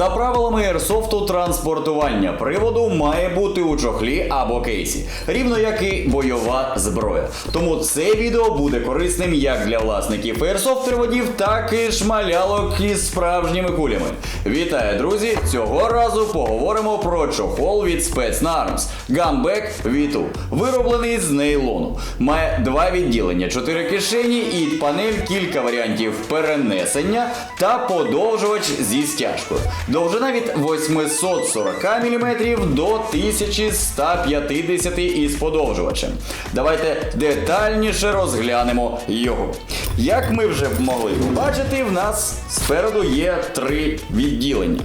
За правилами Airsoft транспортування приводу має бути у чохлі або кейсі, рівно як і бойова зброя. Тому це відео буде корисним як для власників Airsoft приводів, так і шмалялок із справжніми кулями. Вітаю, друзі! Цього разу поговоримо про чохол від Spetsnarms Gunback V2, вироблений з нейлону. Має два відділення, чотири кишені і панель, кілька варіантів перенесення та подовжувач зі стяжкою. Довжина від 840 мм до 1150 із подовжувачем. Давайте детальніше розглянемо його. Як ми вже могли побачити, в нас спереду є три відділення.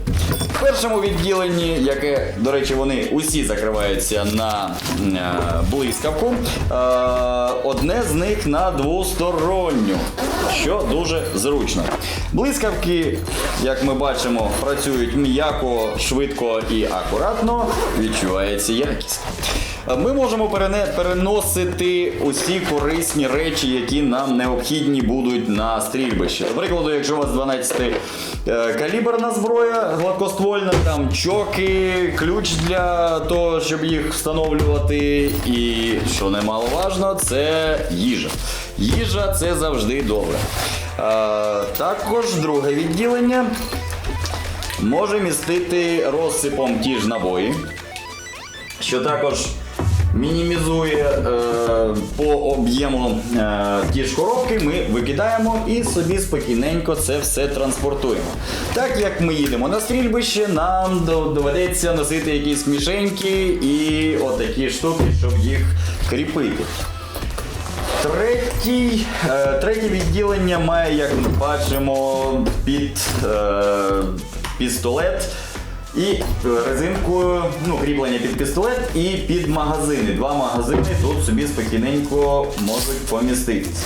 В першому відділенні, яке, до речі, вони усі закриваються на е, блискавку, е, одне з них на двосторонню, що дуже зручно. Блискавки, як ми бачимо, працюють м'яко, швидко і акуратно, відчувається якість. Ми можемо переносити усі корисні речі, які нам необхідні будуть на стрільбищі. До прикладу, якщо у вас 12 е, каліберна зброя, гладкоствольна, там чоки, ключ для того, щоб їх встановлювати. І що немаловажно, це їжа. Їжа це завжди добре. Е, також друге відділення може містити розсипом ті ж набої що також мінімізує е, по об'єму е, ті ж коробки, ми викидаємо і собі спокійненько це все транспортуємо. Так як ми їдемо на стрільбище, нам доведеться носити якісь мішеньки і отакі штуки, щоб їх кріпити. Третій, е, третє відділення має, як ми бачимо, під е, пістолет і е, резинкою, ну, кріплення під пістолет і під магазини. Два магазини тут собі спокійненько можуть поміститись.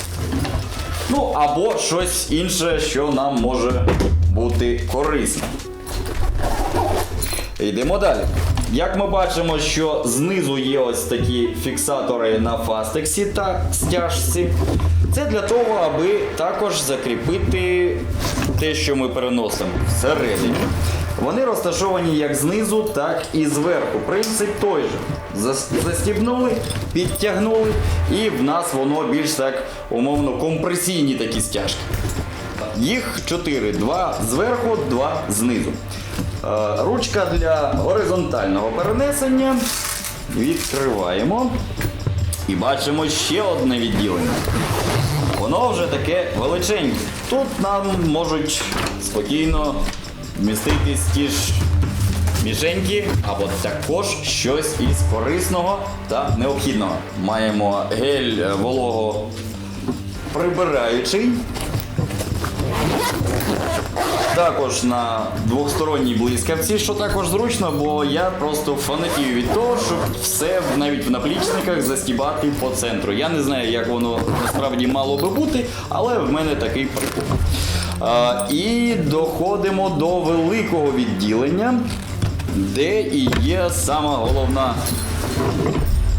Ну, або щось інше, що нам може бути корисним. Йдемо далі. Як ми бачимо, що знизу є ось такі фіксатори на фастексі та стяжці. Це для того, аби також закріпити те, що ми переносимо всередині. Вони розташовані як знизу, так і зверху. Принцип той же. Застібнули, підтягнули, і в нас воно більш так умовно компресійні такі стяжки. Їх чотири: два зверху, два знизу. Е, Ручка для горизонтального перенесення. Відкриваємо. І бачимо ще одне відділення. Воно вже таке величеньке. Тут нам можуть спокійно вміститись ті ж мішеньки або також щось із корисного та необхідного. Маємо гель е, волого прибираючий. Також на двохсторонній блискавці, що також зручно, бо я просто фанатію від того, щоб все навіть в наплічниках застібати по центру. Я не знаю, як воно насправді мало би бути, але в мене такий прикол. І доходимо до великого відділення, де і є сама головна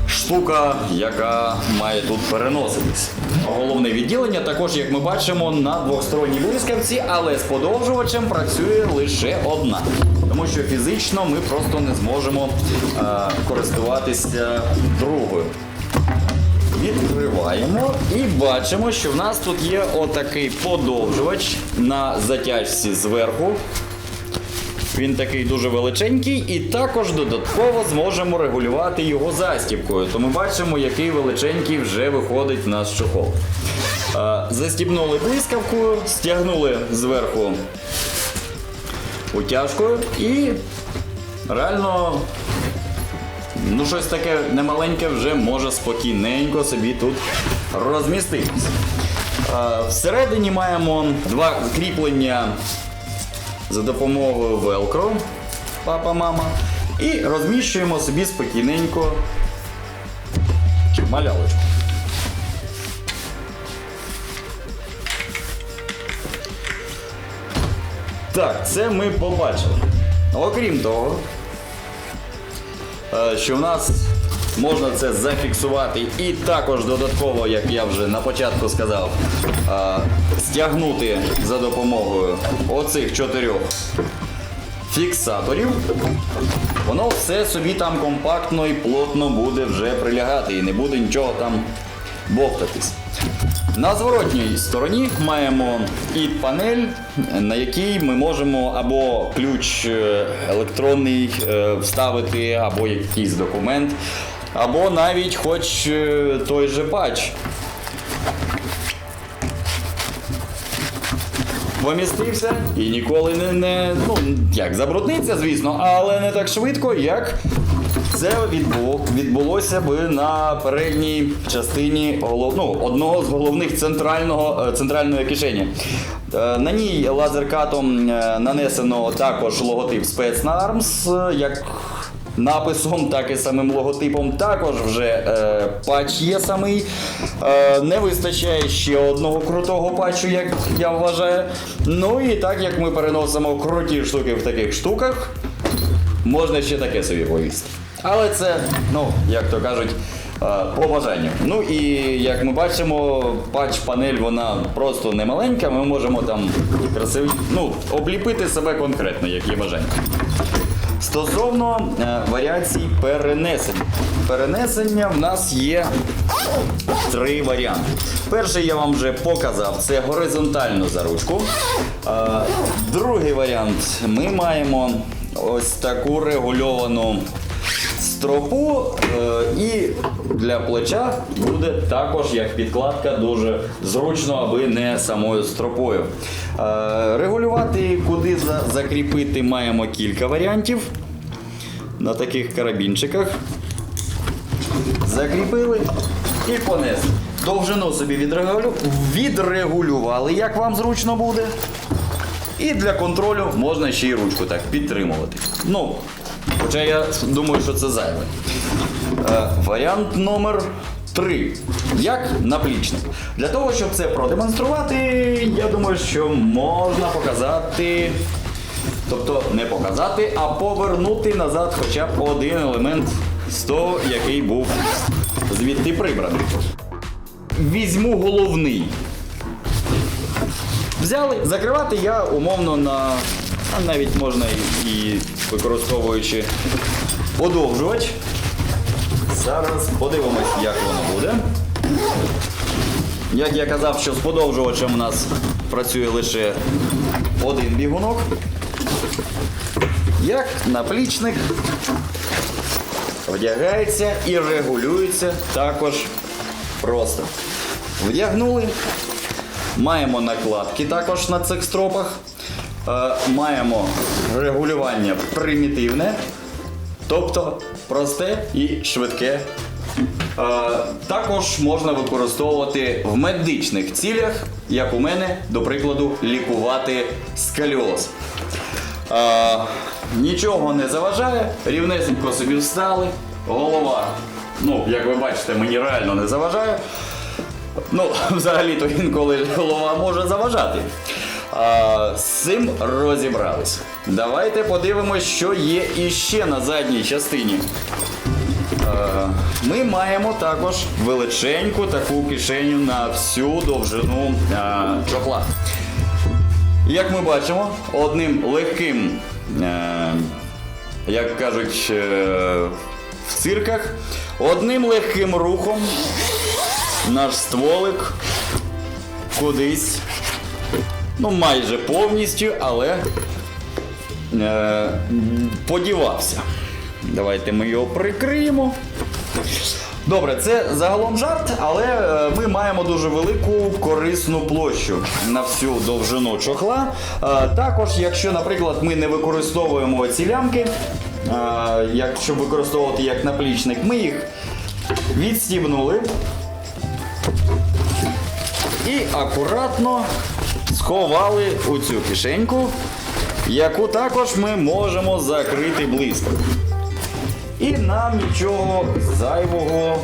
штука, яка має тут переноситись. Головне відділення також, як ми бачимо, на двосторонній блискавці, але з подовжувачем працює лише одна. Тому що фізично ми просто не зможемо е, користуватися другою. Відкриваємо і бачимо, що в нас тут є отакий подовжувач на затяжці зверху. Він такий дуже величенький, і також додатково зможемо регулювати його застібкою. То ми бачимо, який величенький вже виходить в нас чохол. Застібнули блискавкою, стягнули зверху утяжкою і реально ну, щось таке немаленьке вже може спокійненько собі тут розміститись. Е, Всередині маємо два кріплення за допомогою велкро, папа, мама, і розміщуємо собі спокійненько малялочку. Так, це ми побачили. Окрім того, що в нас можна це зафіксувати і також додатково, як я вже на початку сказав, е, стягнути за допомогою оцих чотирьох фіксаторів, воно все собі там компактно і плотно буде вже прилягати і не буде нічого там бовтатись. На зворотній стороні маємо і панель, на якій ми можемо або ключ е, електронний е, вставити, або якийсь документ, або навіть хоч е, той же патч. Помістився і ніколи не, не ну як забрудниться, звісно, але не так швидко, як це відбуло, відбулося би на передній частині голов, ну, одного з головних центрального, е, центральної кишені. Е, На ній лазеркатом е, нанесено також логотип Спецнармс, як написом, так і самим логотипом. Також вже е, патч є самий. Е, не вистачає ще одного крутого патчу, як я вважаю. Ну і так як ми переносимо круті штуки в таких штуках, можна ще таке собі повісти. Але це, ну, як то кажуть, е, по бажанню. Ну і як ми бачимо, патч-панель вона просто не маленька, ми можемо там красиві, ну, обліпити себе конкретно, як є бажання. Стосовно е, варіацій перенесення. Перенесення в нас є три варіанти. Перший я вам вже показав, це горизонтальну заручку. Е, другий варіант ми маємо ось таку регульовану стропу, е, і для плеча буде також як підкладка дуже зручно, аби не самою стропою. Е, Регулювати, куди закріпити, маємо кілька варіантів на таких карабінчиках. Закріпили і понесли. Довжину собі відрегулю... відрегулювали, як вам зручно буде. І для контролю можна ще й ручку так підтримувати. Ну, хоча я думаю, що це зайве. Е, варіант номер 3. Як наплічник. Для того, щоб це продемонструвати, я думаю, що можна показати. Тобто не показати, а повернути назад хоча б один елемент з того, який був звідти прибраний. Візьму головний. Взяли, закривати я умовно на. А навіть можна і, використовуючи подовжувач. Зараз подивимось, як воно буде. Як я казав, що з подовжувачем у нас працює лише один бігунок. Як наплічник вдягається і регулюється також просто. Вдягнули. Маємо накладки також на цих стропах. Е, маємо регулювання примітивне, тобто просте і швидке. Е, також можна використовувати в медичних цілях, як у мене, до прикладу, лікувати сколіоз. Е, нічого не заважає, рівнесенько собі встали, голова, ну, як ви бачите, мені реально не заважає. Ну, взагалі-то інколи голова може заважати. А, з цим розібрались. Давайте подивимось, що є іще на задній частині. Ми маємо також величеньку таку кишеню на всю довжину е, чохла. Як ми бачимо, одним легким, е, як кажуть е, в цирках, одним легким рухом наш стволик кудись, ну майже повністю, але е, подівався. Давайте ми його прикриємо. Добре, це загалом жарт, але е, ми маємо дуже велику корисну площу на всю довжину чохла. Е, Також, якщо, наприклад, ми не використовуємо ці лямки, е, якщо використовувати як наплічник, ми їх відстібнули і акуратно сховали у цю кишеньку, яку також ми можемо закрити близько. І нам нічого зайвого.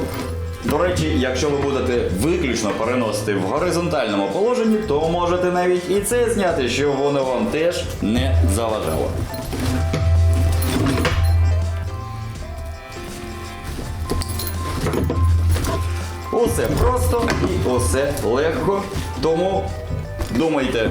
До речі, якщо ви будете виключно переносити в горизонтальному положенні, то можете навіть і це зняти, щоб воно вам теж не заважало. Усе просто і усе легко. Тому думайте,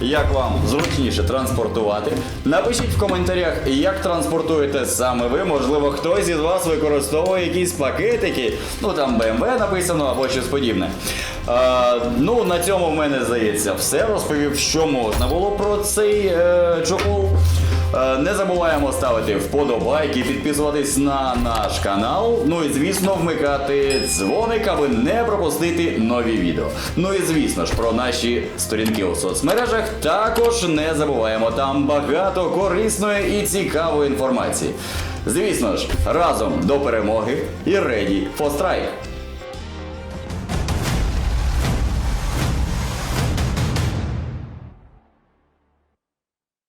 як вам зручніше транспортувати. Напишіть в коментарях, як транспортуєте саме ви. Можливо, хтось із вас використовує якісь пакетики, ну там BMW написано або щось подібне. Е, ну, на цьому в мене здається все. Розповів, що можна було про цей е, чохол. Е, Не забуваємо ставити вподобайки, підписуватись на наш канал. Ну і звісно, вмикати дзвоник, аби не пропустити нові відео. Ну і звісно ж, про наші сторінки у соцмережах також не забуваємо. Там багато корисної і цікавої інформації. Звісно ж, разом до перемоги і ready for strike!